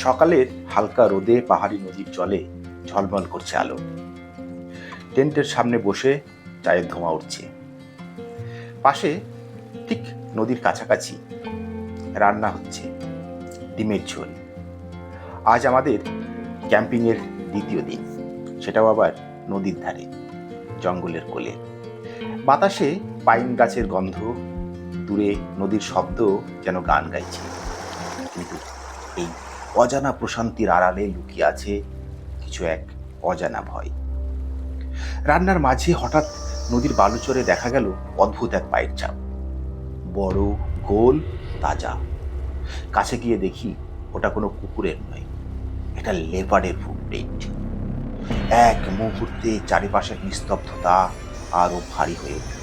সকালের হালকা রোদে পাহাড়ি নদীর জলে ঝলমল করছে আলো। টেন্টের সামনে বসে চায়ের ধোঁয়া উঠছে। পাশে ঠিক নদীর কাছাকাছি রান্না হচ্ছে ডিমের ঝোল। আজ আমাদের ক্যাম্পিংয়ের দ্বিতীয় দিন। সেটাও আবার নদীর ধারে, জঙ্গলের কোলে। বাতাসে পাইন গাছের গন্ধ, দূরে নদীর শব্দ যেন গান গাইছে। কিন্তু এই অজানা প্রশান্তির আড়ালে লুকিয়ে আছে কিছু এক অজানা ভয়। রান্নার মাঝে হঠাৎ নদীর বালুচরে দেখা গেল অদ্ভুত এক পায়ের চাপ। বড়, গোল, তাজা। কাছে গিয়ে দেখি ওটা কোনো কুকুরের নয়, এটা লেপার্ডের ফুটপ্রিন্ট এক মুহূর্তে চারিপাশের নিস্তব্ধতা আরও ভারী হয়ে উঠল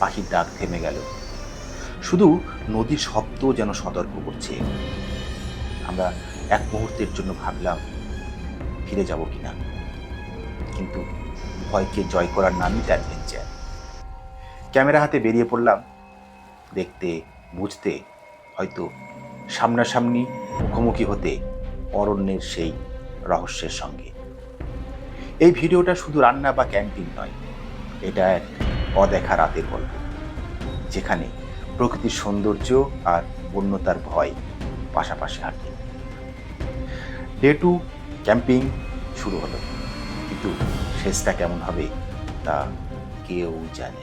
পাখির ডাক থেমে গেল। শুধু নদীর শব্দ যেন সতর্ক করছে। আমরা এক মুহূর্তের জন্য ভাবলাম ফিরে যাব কিনা। কিন্তু ভয়কে জয় করার নামই অ্যাডভেঞ্চার ক্যামেরা হাতে বেরিয়ে পড়লাম। দেখতে, বুঝতে, হয়তো সামনাসামনি মুখোমুখি হতে অরণ্যের সেই রহস্যের সঙ্গে। এই ভিডিওটা শুধু রান্না বা ক্যাম্পিং নয়, এটা এক অদেখা রাতের গল্প, যেখানে প্রকৃতির সৌন্দর্য আর বন্যতার ভয় পাশাপাশি হাঁটি ডে টু ক্যাম্পিং শুরু হলো। কিন্তু শেষটা কেমন হবে তা কেউ জানে